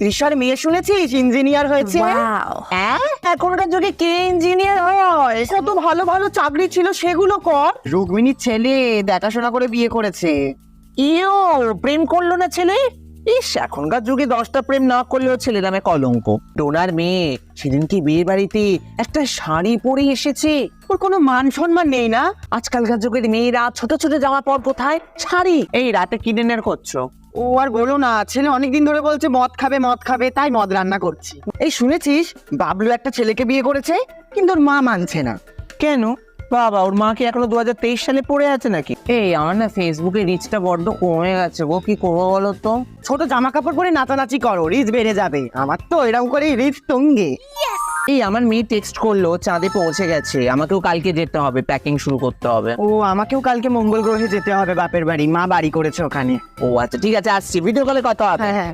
তৃষার মেয়ে শুনেছিস? ইঞ্জিনিয়ার হয়েছে? হ্যাঁ এখনকার যুগে কে ইঞ্জিনিয়ার হয়? কত ভালো ভালো চাকরি ছিল সেগুলো কর। রুক্মিণীর ছেলে দেখাশোনা করে বিয়ে করেছে। ইও প্রেম করল না ছেলে? ইস, এখনকার যুগে দশটা প্রেম না করলেও ছেলে নামে কলঙ্ক। ডোনার মেয়ে, সেদিন কি বিয়ে বাড়িতে একটা শাড়ি পরে এসেছে? ওর কোনো মান সম্মান নেই না? আজকালকার যুগের মেয়েরা ছোট ছোট জামা পর কোথায়? শাড়ি? এই রাতে কিনে নের করছ? ও আর বলো না, ছেলে অনেকদিন ধরে বলছে, মদ খাবে মদ খাবে, তাই মদ রান্না করছি। এই শুনেছিস, বাবলু একটা ছেলেকে বিয়ে করেছে, কিন্তু ওর মা মানছে না। কেন? বাবা ওর মা কি এখনও দু হাজার তেইশ সালে পড়ে আছে নাকি? এই আমার না ফেসবুকে রিচটা বড্ড কমে গেছে গো কি করব বলো তো? ছোট জামা কাপড় পরে নাচানাচি করো রিচ বেড়ে যাবে। আমার তো এরকম করে রিচ টঙ্গে এই আমার মেয়ে টেক্সট করল চাঁদে পৌঁছে গেছে। আমাকেও কালকে যেতে হবে প্যাকিং শুরু করতে হবে। ও আমাকেও কালকে মঙ্গল গ্রহে যেতে হবে বাপের বাড়ি মা বাড়ি করেছে ওখানে। ও আচ্ছা ঠিক আছে আসছি। ভিডিও কলে কথা হবে। হ্যাঁ হ্যাঁ।